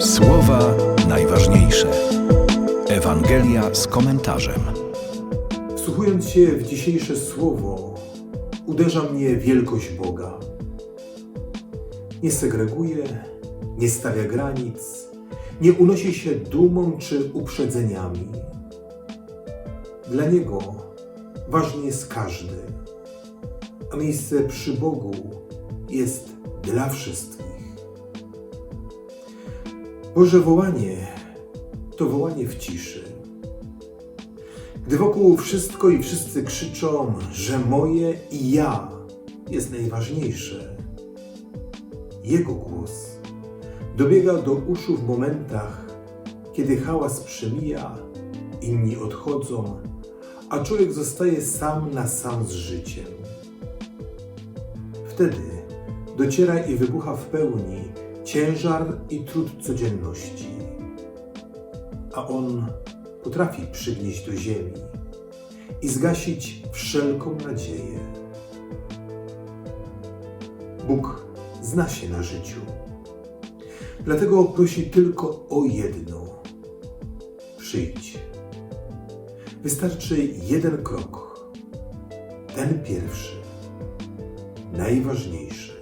Słowa najważniejsze. Ewangelia z komentarzem. Wsłuchując się w dzisiejsze słowo, uderza mnie wielkość Boga. Nie segreguje, nie stawia granic, nie unosi się dumą czy uprzedzeniami. Dla Niego ważny jest każdy, a miejsce przy Bogu jest dla wszystkich. Boże wołanie to wołanie w ciszy. Gdy wokół wszystko i wszyscy krzyczą, że moje i ja jest najważniejsze, Jego głos dobiega do uszu w momentach, kiedy hałas przemija, inni odchodzą, a człowiek zostaje sam na sam z życiem. Wtedy dociera i wybucha w pełni ciężar i trud codzienności, a on potrafi przygnieść do ziemi i zgasić wszelką nadzieję. Bóg zna się na życiu, dlatego prosi tylko o jedno: przyjdź. Wystarczy jeden krok, ten pierwszy, najważniejszy.